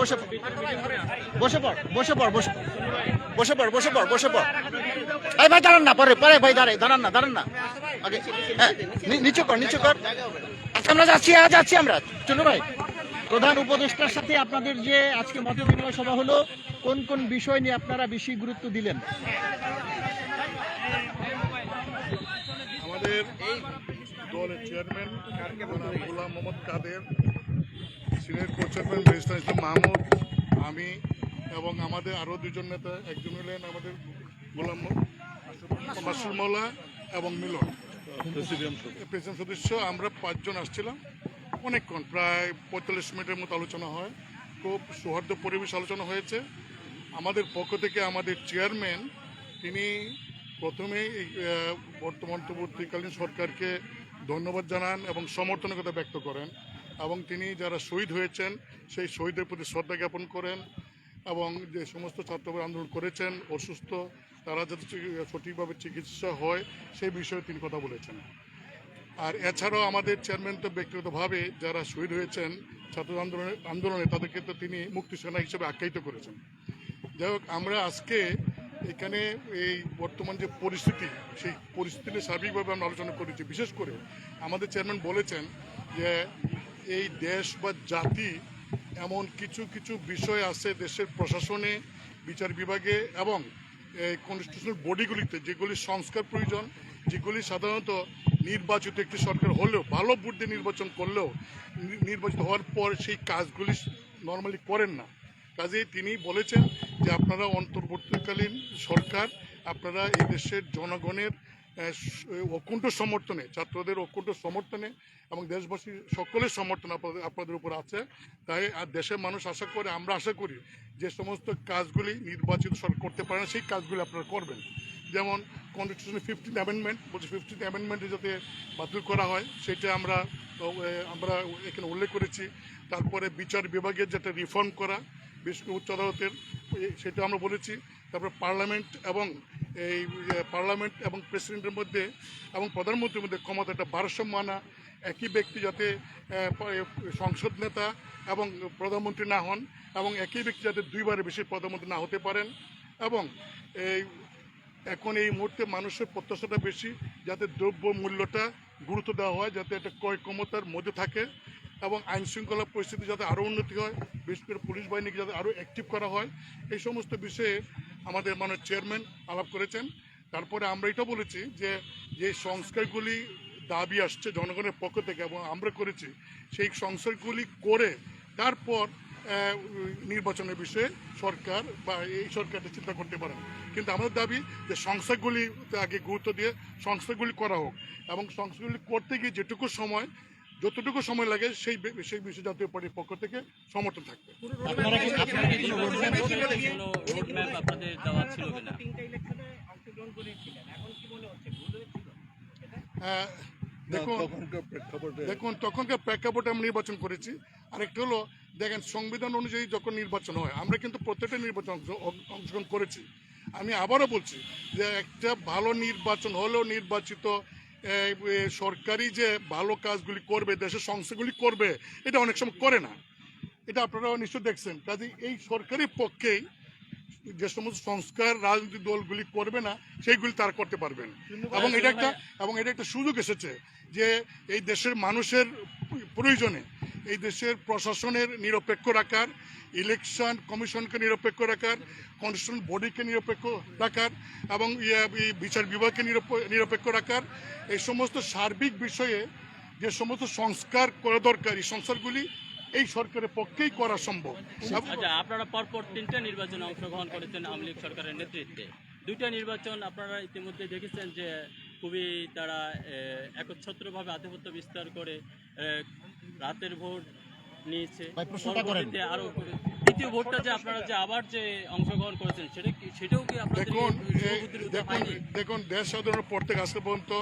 বসে পড় বসে পড় বসে পড়, বসে বসে পড় বসে পড় বসে পড়। এই ভাই দাঁড়ান না, পরে পরে ভাই দাঁড়াই, দাঁড়ান না দাঁড়ান না। আগে হ্যাঁ নিচু কর নিচু কর। আচ্ছা আমরা যাচ্ছি আজ যাচ্ছি আমরা। চলো ভাই। প্রধান উপদেষ্টার সাথে আপনাদের যে আজকে মত বিনিময় সভা হলো, কোন কোন বিষয় নিয়ে আপনারা বেশি গুরুত্ব দিলেন? আমাদের দলের chairman, Golam Mohammad Kader. Senior co chairman Islam Mahmud আমি এবং আমাদের আরও দুজন নেতা একজন হলেন আমাদের গোলাম মাসুল মৌলা এবং মিলন। প্রেসিডেন্ট সদস্য। আমরা পাঁচজন আসছিলাম। অনেকক্ষণ প্রায় পঁয়তাল্লিশ মিনিটের মতো আলোচনা হয়। খুব সৌহার্দ্য পরিবেশ আলোচনা হয়েছে। আমাদের পক্ষ থেকে আমাদের চেয়ারম্যান তিনি প্রথমেই বর্তমান সরকারকে ধন্যবাদ জানান এবং সমর্থনের কথা ব্যক্ত করেন। এবং তিনি যারা শহীদ হয়েছেন, সেই শহীদের প্রতি শ্রদ্ধা জ্ঞাপন করেন এবং যে সমস্ত ছাত্ররা আন্দোলন করেছেন, অসুস্থ, তারা যাতে সঠিকভাবে চিকিৎসা হয়, সেই বিষয়ে তিনি কথা বলেছেন। আর এছাড়াও আমাদের চেয়ারম্যান তো ব্যক্তিগতভাবে যারা শহীদ হয়েছেন, ছাত্র আন্দোলনে আন্দোলনে, তাদেরকে তো তিনি মুক্তি সেনা হিসেবে আখ্যায়িত করেছেন। যাই হোক, আমরা আজকে এখানে এই বর্তমান যে পরিস্থিতি, সেই পরিস্থিতি সার্বিকভাবে আমরা আলোচনা করেছি। বিশেষ করে আমাদের চেয়ারম্যান বলেছেন যে এই দেশ বা জাতি এমন কিছু কিছু বিষয় আছে দেশের প্রশাসনে, বিচার বিভাগে এবং এই কনস্টিটিউশনাল বডিগুলিতে যেগুলি সংস্কার প্রয়োজন, যেগুলি সাধারণত নির্বাচিত একটি সরকার হলেও, ভালো ভোট দিয়ে নির্বাচন করলেও নির্বাচিত হওয়ার পর সেই কাজগুলি নর্মালি করেন না। কাজেই তিনি বলেছেন যে আপনারা অন্তর্বর্তীকালীন সরকার, আপনারা এই দেশের জনগণের অকুণ্ঠ সমর্থনে, ছাত্রদের অকুণ্ঠ সমর্থনে এবং দেশবাসী সকলের সমর্থন আপনাদের আপনাদের উপর আছে। তাই আর দেশের মানুষ আশা করে, আমরা আশা করি যে সমস্ত কাজগুলি নির্বাচিত সরকার করতে পারে না, সেই কাজগুলি আপনারা করবেন। যেমন কনস্টিটিউশনের ফিফটিন অ্যামেন্ডমেন্ট বলছে ফিফটিন অ্যামেন্ডমেন্টে যাতে বাতিল করা হয়, সেটা আমরা আমরা এখানে উল্লেখ করেছি। তারপরে বিচার বিভাগের যেটা রিফর্ম করা বিশেষ করে উচ্চ আদালতের সেটা আমরা বলেছি। তারপরে পার্লামেন্ট এবং এই পার্লামেন্ট এবং প্রেসিডেন্টের মধ্যে এবং প্রধানমন্ত্রীর মধ্যে ক্ষমতাটা ভারসাম্য আনা একই ব্যক্তি যাতে সংসদ নেতা এবং প্রধানমন্ত্রী না হন এবং একই ব্যক্তি যাতে দুইবারের বেশি প্রধানমন্ত্রী না হতে পারেন এবং এই, এখন এই মুহূর্তে মানুষের প্রত্যাশাটা বেশি যাতে দ্রব্য মূল্যটা গুরুত্ব দেওয়া হয়, যাতে একটা ক্রয় ক্ষমতার মধ্যে থাকে এবং আইন শৃঙ্খলা পরিস্থিতি যাতে আরও উন্নতি হয়, বিশেষ করে পুলিশ বাহিনীকে যাতে আরও অ্যাক্টিভ করা হয়। এই সমস্ত বিষয়ে আমাদের মানে চেয়ারম্যান আলাপ করেছেন। তারপরে আমরা এটা বলেছি যে যে সংস্কারগুলি দাবি আসছে জনগণের পক্ষ থেকে এবং আমরা করেছি, সেই সংস্কারগুলি করে তারপর নির্বাচনের বিষয়ে সরকার বা এই সরকারটা চিন্তা করতে পারেন। কিন্তু আমাদের দাবি যে সংস্থাগুলি আগে গুরুত্ব দিয়ে সংস্থাগুলি করা হোক এবং সংস্থাগুলি করতে গিয়ে যেটুকু সময়, যতটুকু সময় লাগে সেই সেই বিষয়ে জাতীয় পার্টির পক্ষ থেকে সমর্থন থাকবে আপনারা কি আপনারা কি কোনো roadmap কোনো রোডম্যাপ আপনাদের দেওয়া ছিল কিনা আহ, দেখুন দেখুন তখনকার প্রেক্ষাপটে আমরা নির্বাচন করেছি। আরেকটা হলো দেখেন সংবিধান অনুযায়ী যখন নির্বাচন হয় আমরা কিন্তু প্রত্যেকটা নির্বাচন অংশগ্রহণ করেছি। আমি আবারও বলছি যে একটা ভালো নির্বাচন হলেও নির্বাচিত সরকারি যে ভালো কাজগুলি করবে দেশের সংস্থাগুলি করবে এটা অনেক সময় করে না। এটা আপনারা নিশ্চয় দেখছেন। কাজে এই সরকারি পক্ষেই যে সমস্ত সংস্কার রাজনৈতিক দলগুলি করবে না সেইগুলি তারা করতে পারবেন এবং এটা একটা এবং এটা একটা সুযোগ এসেছে যে এই দেশের মানুষের প্রয়োজনে এই দেশের প্রশাসনের নিরপেক্ষ রাখার ইলেকশন কমিশনকে নিরপেক্ষ রাখার কনস্টিটিউশন বডিকে নিরপেক্ষ রাখার এবং ইয়ে, বিচার বিভাগকে নিরপ- নিরপেক্ষ রাখার এই সমস্ত সার্বিক বিষয়ে যে সমস্ত সংস্কার করা দরকার এই সংস্কারগুলি এই সরকারের পক্ষেই করা সম্ভব। আচ্ছা আপনারা পরপর তিনটা নির্বাচনে অংশগ্রহণ করেছেন আওয়ামী লীগ সরকারের নেতৃত্বে। দুইটা নির্বাচন আপনারা ইতিমধ্যে দেখেছেন যে খুবই তারা একচ্ছত্রভাবে আধিপত্য বিস্তার করে রাতের ভোট নিয়েছে। ভাই, প্রশ্নটা করেন। পরবর্তীতে আরও দ্বিতীয় ভোটটা যে আপনারা যে আবার যে অংশগ্রহণ করেছেন সেটা কি সেটাও কি আপনাদের দেখুন দেখুন দেখুন দেশ সাধারণের পর থেকে আজকে পর্যন্ত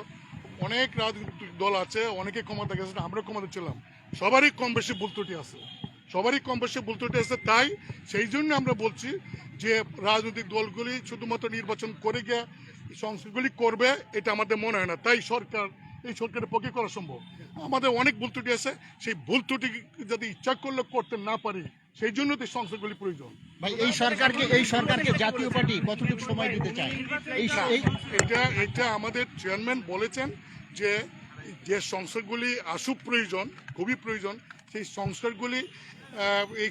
অনেক রাজনৈতিক দল আছে অনেকে ক্ষমতা গেছে আমরা ক্ষমতা ছিলাম। সবারই কম বেশি ভুল ত্রুটি আছে। সবারই কম বেশি ভুল ত্রুটি আছে তাই সেই জন্য আমরা বলছি যে রাজনৈতিক দলগুলি শুধুমাত্র নির্বাচন করে গিয়ে সংস্থাগুলি করবে এটা আমাদের মনে হয় না। তাই সরকার এই সরকারের পক্ষে করা সম্ভব। আমাদের অনেক ভুল ত্রুটি আছে সেই ভুল ত্রুটি যদি ইচ্ছা করলে করতে না পারি সেই জন্য তো এই সংস্কারগুলি প্রয়োজন। ভাই এই সরকারকে এই সরকারকে জাতীয় পার্টি কতটুকু সময় দিতে চায়? এটা এটা আমাদের চেয়ারম্যান বলেছেন যে যে সংস্কারগুলি আসু প্রয়োজন, খুবই প্রয়োজন, সেই সংস্কারগুলি এই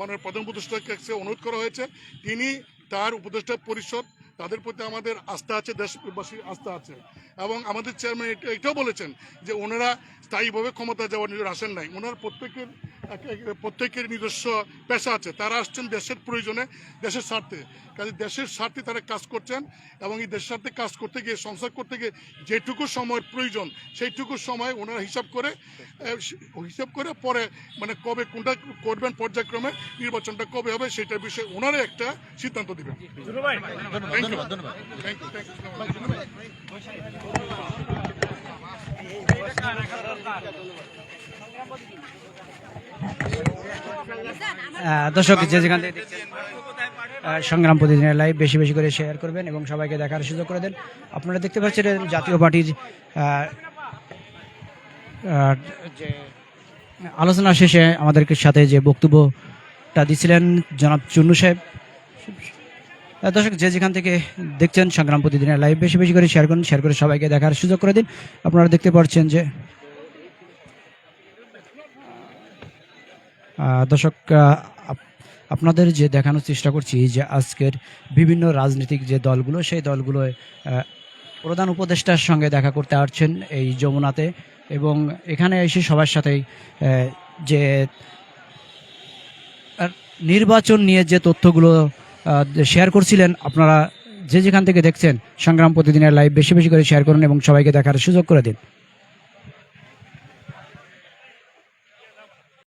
মানে প্রধান উপদেষ্টার কাছে অনুরোধ করা হয়েছে। তিনি তার উপদেষ্টা পরিষদ তাদের প্রতি আমাদের আস্থা আছে দেশবাসীর আস্থা আছে। এবং আমাদের চেয়ারম্যান এটাও বলেছেন যে ওনারা স্থায়ীভাবে ক্ষমতা যাওয়ার নিজের আসেন নাই। ওনার প্রত্যেকের প্রত্যেকের নিজস্ব পেশা আছে। তারা আসছেন দেশের প্রয়োজনে দেশের স্বার্থে। কাজে দেশের স্বার্থে তারা কাজ করছেন এবং এই দেশের স্বার্থে কাজ করতে গিয়ে সংসার করতে গিয়ে যেটুকু সময়ের প্রয়োজন সেইটুকু সময় ওনারা হিসাব করে হিসাব করে পরে মানে কবে কোনটা করবেন পর্যায়ক্রমে নির্বাচনটা কবে হবে সেটার বিষয়ে ওনারা একটা সিদ্ধান্ত দিবেন। ধন্যবাদ ধন্যবাদ। দর্শক, যে যেখান থেকে সংগ্রাম প্রতিদিনের লাইভ বেশি বেশি করে শেয়ার করবেন এবং সবাইকে দেখার সুযোগ করে দেন। আপনারা দেখতে পাচ্ছেন জাতীয় পার্টির যে আলোচনা শেষে আমাদেরকে সাথে যে বক্তব্যটা দিছিলেন জনাব চুন্নু সাহেব। দর্শক যে যেখান থেকে দেখছেন সংগ্রাম প্রতিদিনের লাইভ বেশি বেশি করে শেয়ার করুন শেয়ার করে সবাইকে দেখার সুযোগ করে দিন। আপনারা দেখতে পাচ্ছেন যে দর্শক আপনাদের যে দেখানোর চেষ্টা করছি যে আজকের বিভিন্ন রাজনৈতিক যে দলগুলো সেই দলগুলো আহ, প্রধান উপদেষ্টার সঙ্গে দেখা করতে আসছেন এই যমুনাতে এবং এখানে এসে সবার সাথেই যে নির্বাচন নিয়ে যে তথ্যগুলো শেয়ার করছিলেন, আপনারা যে যেখান থেকে দেখছেন, সংগ্রাম প্রতিদিনের লাইভ বেশি বেশি করে শেয়ার করুন এবং সবাইকে দেখার সুযোগ করে দিন।